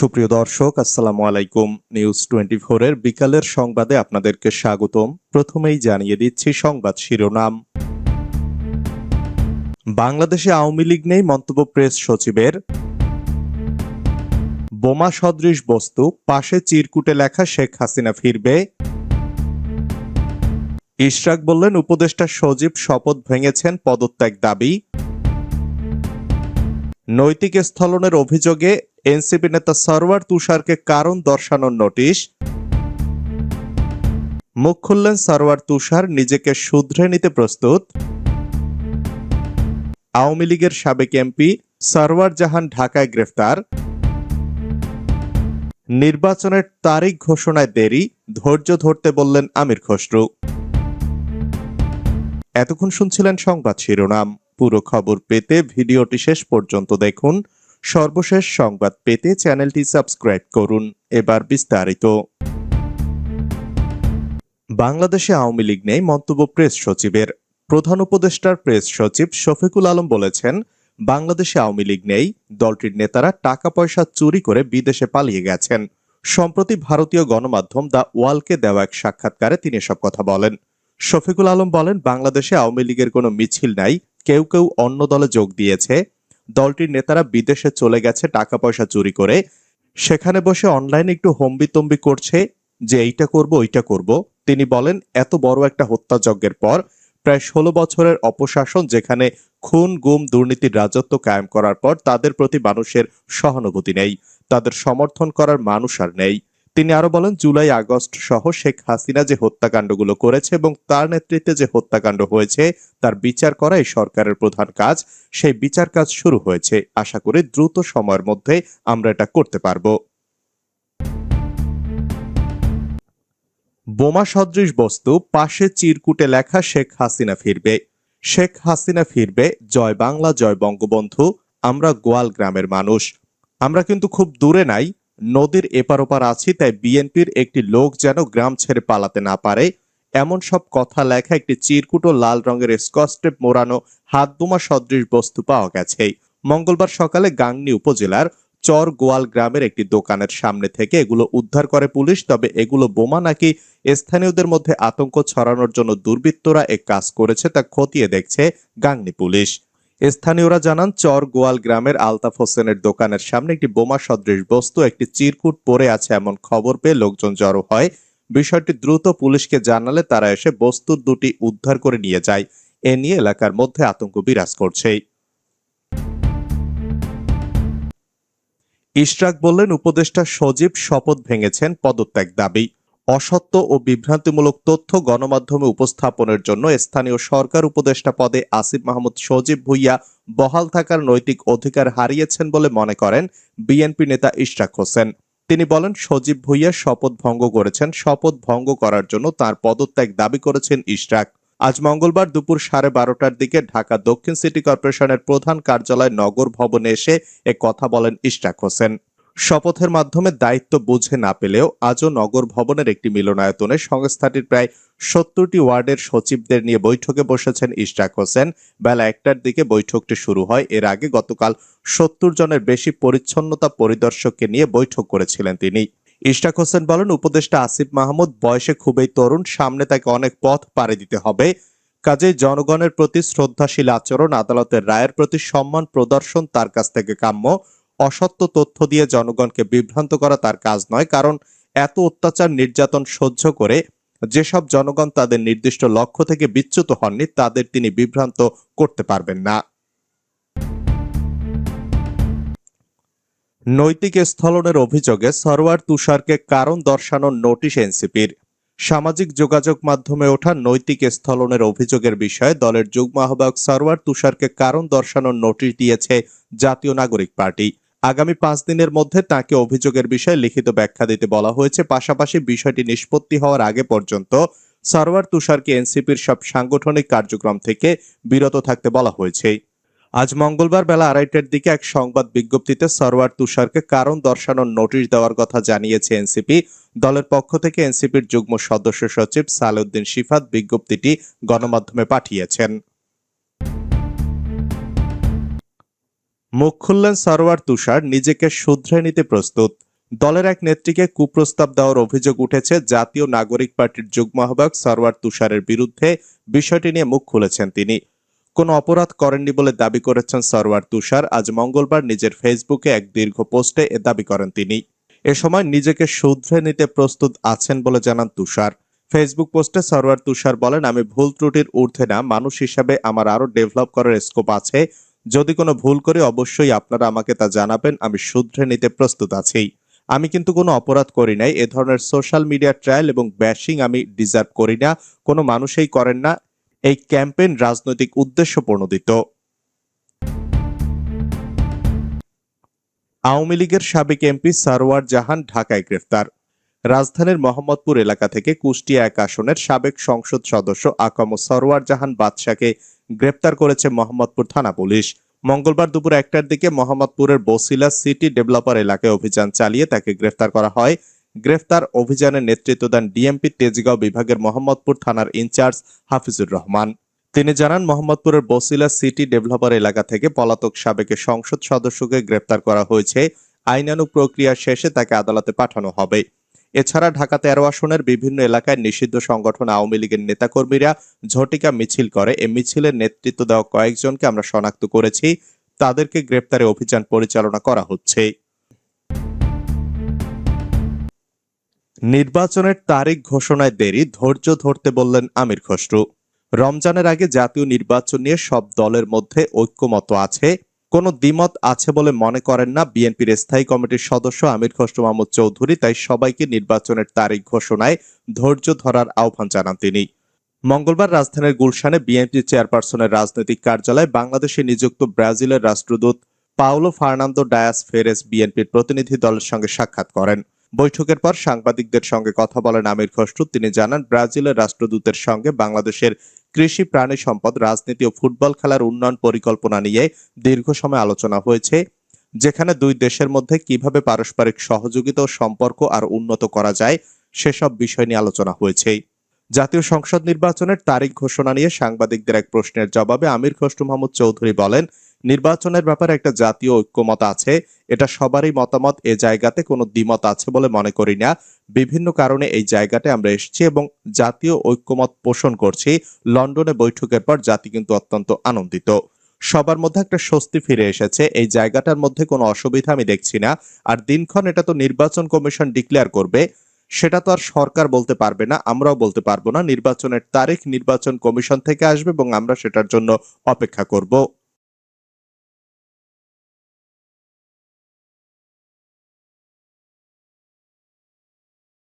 সুপ্রিয় দর্শক, আসসালামু আলাইকুম। নিউজ টোয়েন্টি এর বিকালের সংবাদে আপনাদেরকে স্বাগতম। প্রথমেই জানিয়ে দিচ্ছি সংবাদ শিরোনাম। বাংলাদেশে আওয়ামী লীগ নেই মন্তব্য প্রেস সচিবের। বোমা সদৃশ বস্তু, পাশে চিরকুটে লেখা শেখ হাসিনা ফিরবে। ইশরাক বললেন, উপদেষ্টা সজীব শপথ ভেঙেছেন পদত্যাগ দাবি। নৈতিক স্থলনের অভিযোগে এনসিপি নেতা সরওয়ার তুষারকে কারণ দর্শানোর নোটিশ। মুখ খুললেন সরওয়ার তুষার, নিজেকে শুধরে নিতে প্রস্তুত। আওয়ামী লীগের সাবেক এমপি সরওয়ার জাহান ঢাকায় গ্রেফতার। নির্বাচনের তারিখ ঘোষণায় দেরি, ধৈর্য ধরতে বললেন আমির খসরু। এতক্ষণ শুনছিলেন সংবাদ শিরোনাম। পুরো খবর পেতে ভিডিওটি শেষ পর্যন্ত দেখুন। সর্বশেষ সংবাদ পেতে চ্যানেলটি সাবস্ক্রাইব করুন। এবার বিস্তারিত। বাংলাদেশে আওয়ামী লীগ নেই মন্তব্য প্রেস সচিবের। প্রধান উপদেষ্টার প্রেস সচিব শফিকুল আলম বলেছেন, বাংলাদেশে আওয়ামী লীগ নেই, দলটির নেতারা টাকা পয়সা চুরি করে বিদেশে পালিয়ে গেছেন। সম্প্রতি ভারতীয় গণমাধ্যম দ্য ওয়ালকে দেওয়া এক সাক্ষাৎকারে তিনি এসব কথা বলেন। শফিকুল আলম বলেন, বাংলাদেশে আওয়ামী লীগের কোনো মিছিল নাই, কেউ কেউ অন্য দলে যোগ দিয়েছে দলটির নেতারা বিদেশে চলে গেছে টাকা পয়সা চুরি করে। সেখানে বসে অনলাইনে একটু হম্বিতম্বি করছে যে, এইটা করব, ওইটা করব। তিনি বলেন, এত বড় একটা হত্যাযজ্ঞের পর প্রায় ষোলো বছরের অপশাসন যেখানে খুন, গুম, দুর্নীতির রাজত্ব কায়েম করার পর তাদের প্রতি মানুষের সহানুভূতি নেই। তাদের সমর্থন করার মানুষ আর নেই। তিনি আরও বলেন, জুলাই, আগস্ট সহ শেখ হাসিনা যে হত্যাকাণ্ডগুলো করেছে এবং তার নেতৃত্বে যে হত্যাকাণ্ড হয়েছে, তার বিচার করা এই সরকারের প্রধান কাজ। সেই বিচার কাজ শুরু হয়েছে। আশা করি দ্রুত সময়ের মধ্যে আমরা এটা করতে পারব। বোমা সদৃশ বস্তু, পাশে চিরকুটে লেখা শেখ হাসিনা ফিরবে। শেখ হাসিনা ফিরবে, জয় বাংলা, জয় বঙ্গবন্ধু, আমরা গোয়াল গ্রামের মানুষ। আমরা কিন্তু খুব দূরে নাই নদীর এপার ওপার আছি, তাই বিএনপির একটি লোক যেন গ্রাম ছেড়ে পালাতে না পারে। এমন সব কথা লেখা একটি চিরকুট ও লাল রঙের স্কচটেপ মোড়ানো হাত বোমা সদৃশ বস্তু পাওয়া গেছে। মঙ্গলবার সকালে গাংনী উপজেলার চর গোয়াল গ্রামের একটি দোকানের সামনে থেকে এগুলো উদ্ধার করে পুলিশ, তবে এগুলো বোমা নাকি স্থানীয়দের মধ্যে আতঙ্ক ছড়ানোর জন্য দুর্বৃত্তরা এক কাজ করেছে তা খতিয়ে দেখছে গাংনী পুলিশ। স্থানীয়রা জানান, চর গোয়াল গ্রামের আলতাফ হোসেনের দোকানের সামনে একটি বোমা সদৃশ বস্তু, একটি চিরকুট পড়ে আছে এমন খবর পেয়ে লোকজন জড়ো হয়। বিষয়টি দ্রুত পুলিশকে জানালে তারা এসে বস্তু দুটি উদ্ধার করে নিয়ে যায়। এ নিয়ে এলাকার মধ্যে আতঙ্ক বিরাজ করছে ইশরাক বললেন, উপদেষ্টা সজীব শপথ ভেঙেছেন পদত্যাগ দাবি। অসত্য ও বিভ্রান্তিমূলক তথ্য গণমাধ্যমে উপস্থাপনের জন্য স্থানীয় সরকার উপদেষ্টা পদে আসিফ মাহমুদ সজীব ভুইয়া বহাল থাকার নৈতিক অধিকার হারিয়েছেন বলে মনে করেন বিএনপি নেতা ইশরাক হোসেন। তিনি বলেন, সজীব ভুইয়া শপথ ভঙ্গ করেছেন, শপথ ভঙ্গ করার জন্য তার পদত্যাগ দাবি করেছেন ইশরাক। আজ মঙ্গলবার দুপুর সাড়ে বারোটার দিকে ঢাকা দক্ষিণ সিটি কর্পোরেশনের প্রধান কার্যালয় নগর ভবনে এসে এ কথা বলেন ইশরাক হোসেন। শপথের মাধ্যমে দায়িত্ব বুঝে না পেলেও আজও নগর ভবনের একটি মিলনায়তনে সংস্থাটির প্রায় সত্তরটি ওয়ার্ডের সচিবদের নিয়ে বৈঠকে বসেছেন ইশরাক হোসেন। বেলা একটার দিকে বৈঠকটি শুরু হয়। এর আগে গতকাল সত্তর জনের বেশি পরিচ্ছন্নতা পরিদর্শককে নিয়ে বৈঠক করেছিলেন তিনি। ইশরাক হোসেন বলেন, উপদেষ্টা আসিফ মাহমুদ, বয়সে খুবই তরুণ, সামনে তাকে অনেক পথ পাড়ি দিতে হবে। কাজেই জনগণের প্রতি শ্রদ্ধাশীল আচরণ, আদালতের রায়ের প্রতি সম্মান প্রদর্শন তার কাছ থেকে কাম্য। অসত্য তথ্য দিয়ে জনগণকে বিভ্রান্ত করা তার কাজ নয়, কারণ এত অত্যাচার, নির্যাতন সহ্য করে যেসব জনগণ তাদের নির্দিষ্ট লক্ষ্য থেকে বিচ্যুত হননি, তাদের তিনি বিভ্রান্ত করতে পারবেন না। নৈতিক স্থলনের অভিযোগে সরওয়ার তুষারকে কারণ দর্শানোর নোটিশ এনসিপির। সামাজিক যোগাযোগ মাধ্যমে ওঠা নৈতিক স্থলনের অভিযোগের বিষয়ে দলের যুগ্ম আহ্বায়ক সরওয়ার তুষারকে কারণ দর্শানোর নোটিশ দিয়েছে জাতীয় নাগরিক পার্টি। আগামী পাঁচ দিনের মধ্যে তাকে অভিযোগের বিষয়ে লিখিত ব্যাখ্যা দিতে বলা হয়েছে। পাশাপাশি বিষয়টি নিষ্পত্তি হওয়ার আগে পর্যন্ত সরওয়ার তুষারকে এনসিপির সব সাংগঠনিক কার্যক্রম থেকে বিরত থাকতে বলা হয়েছে। আজ মঙ্গলবার বেলা আড়াইটার দিকে এক সংবাদ বিজ্ঞপ্তিতে সরওয়ার তুষারকে কারণ দর্শানোর নোটিশ দেওয়ার কথা জানিয়েছে এনসিপি। দলের পক্ষ থেকে এনসিপির যুগ্ম সদস্য সচিব সালেউদ্দিন শিফাত বিজ্ঞপ্তিটি গণমাধ্যমে পাঠিয়েছেন। মুখ খুললেন সরওয়ার তুষার, নিজেকে শুধরে নিতে প্রস্তুত। দলের এক নেত্রীকে কুপ্রস্তাব দেওয়ার অভিযোগ উঠেছে, জাতীয় নাগরিক পার্টির যুগ্ম আহ্বায়ক সরওয়ার তুষারের বিরুদ্ধে বিষয়টি নিয়ে মুখ খুলেছেন তিনি। কোনো অপরাধ করেননি বলে দাবি করেছেন সরওয়ার তুষার। আজ মঙ্গলবার নিজের ফেসবুকে এক দীর্ঘ পোস্টে এ দাবি করেন তিনি। এ সময় নিজেকে শুধরে নিতে প্রস্তুত আছেন বলে জানান তুষার। ফেসবুক পোস্টে সরওয়ার তুষার বলেন, আমি ভুল ত্রুটির ঊর্ধ্বে না। মানুষ হিসাবে আমার আরও ডেভেলপ করার স্কোপ আছে। যদি কোনো ভুল করি অবশ্যই আপনারা আমাকে তা জানাবেন, আমি শুধরে নিতে প্রস্তুত আছি। আমি কিন্তু কোনো অপরাধ করি নাই, এ ধরনের সোশ্যাল মিডিয়া ট্রায়াল এবং ব্যাশিং আমি ডিজার্ভ করি না, কোনো মানুষই করেন না, এই ক্যাম্পেইন রাজনৈতিক উদ্দেশ্য প্রণোদিত আওয়ামী লীগের সাবেক এমপি সারওয়ার জাহান ঢাকায় গ্রেফতার। রাজধানীর মোহাম্মদপুর এলাকা থেকে কুষ্টিয়া এক আসনের সাবেক সংসদ সদস্য আকাম সরোয়ার জাহান বাদশাকে গ্রেপ্তার করেছে মোহাম্মদপুর থানা পুলিশ। মঙ্গলবার দুপুর একটার দিকে মোহাম্মদপুরের বসিলা সিটি ডেভেলপার এলাকায় অভিযান চালিয়ে তাকে গ্রেফতার করা হয়। গ্রেফতার অভিযানের নেতৃত্ব দেন ডিএমপি তেজগাঁও বিভাগের মোহাম্মদপুর থানার ইনচার্জ হাফিজুর রহমান। তিনি জানান, মোহাম্মদপুরের বসিলা সিটি ডেভেলপার এলাকা থেকে পলাতক সাবেক সংসদ সদস্যকে গ্রেপ্তার করা হয়েছে। আইনানুগ প্রক্রিয়া শেষে তাকে আদালতে পাঠানো হবে। এছাড়া ঢাকা তেরো আসনের বিভিন্ন এলাকায় নিষিদ্ধ সংগঠন আওয়ামী লীগের নেতাকর্মীরা ঝটিকা মিছিল করে। এ মিছিলের নেতৃত্ব দেওয়া কয়েকজনকে আমরা শনাক্ত করেছি। তাদেরকে গ্রেপ্তারে অভিযান পরিচালনা করা হচ্ছে। নির্বাচনের তারিখ ঘোষণায় দেরি, ধৈর্য ধরতে বললেন আমির খসরু। রমজানের আগে জাতীয় নির্বাচন নিয়ে সব দলের মধ্যে ঐক্যমত আছে। কোনো দ্বিমত আছে বলে মনে করেন না বিএনপির স্থায়ী কমিটির সদস্য আমির খসরু মাহমুদ চৌধুরী, তাই সবাইকে নির্বাচনের তারিখ ঘোষণায় ধৈর্য ধরার আহ্বান জানান তিনি। মঙ্গলবার রাজধানীর গুলশানে বিএনপি চেয়ারপারসনের রাজনৈতিক কার্যালয়ে বাংলাদেশে নিযুক্ত ব্রাজিলের রাষ্ট্রদূত পাওলো ফার্নান্দো ডায়াস ফেরেস বিএনপির প্রতিনিধি দলের সঙ্গে সাক্ষাৎ করেন। বৈঠকের পর সাংবাদিকদের সঙ্গে কথা বলেন আমির খসরু। তিনি জানান, ব্রাজিলের রাষ্ট্রদূতের সঙ্গে বাংলাদেশের কৃষি প্রাণী সম্পদ, রাজনীতি ও ফুটবল খেলার উন্নয়ন পরিকল্পনা নিয়ে দীর্ঘ সময় আলোচনা হয়েছে, যেখানে দুই দেশের মধ্যে কীভাবে পারস্পরিক সহযোগিতা ও সম্পর্ক আর উন্নত করা যায় সেসব বিষয় নিয়ে আলোচনা হয়েছে। জাতীয় সংসদ নির্বাচনের তারিখ ঘোষণা নিয়ে সাংবাদিকদের এক প্রশ্নের জবাবে আমির খসরু মাহমুদ চৌধুরী বলেন নির্বাচনের ব্যাপারে একটা জাতীয় ঐক্যমত আছে, এটা সবারই মতামত, এ জায়গাতে কোনো দ্বিমত আছে বলে মনে করি না। বিভিন্ন কারণে এই জায়গাতে আমরা এসেছি এবং জাতীয় ঐক্যমত পোষণ করছি। লন্ডনে বৈঠকের পর জাতি কিন্তু অত্যন্ত আনন্দিত। সবার মধ্যে একটা স্বস্তি ফিরে এসেছে। এই জায়গাটার মধ্যে কোনো অসুবিধা আমি দেখছি না। আর দিনক্ষণ এটা তো নির্বাচন কমিশন ডিক্লেয়ার করবে, সেটা তো আর সরকার বলতে পারবে না, আমরাও বলতে পারব না। নির্বাচনের তারিখ নির্বাচন কমিশন থেকে আসবে এবং আমরা সেটার জন্য অপেক্ষা করব।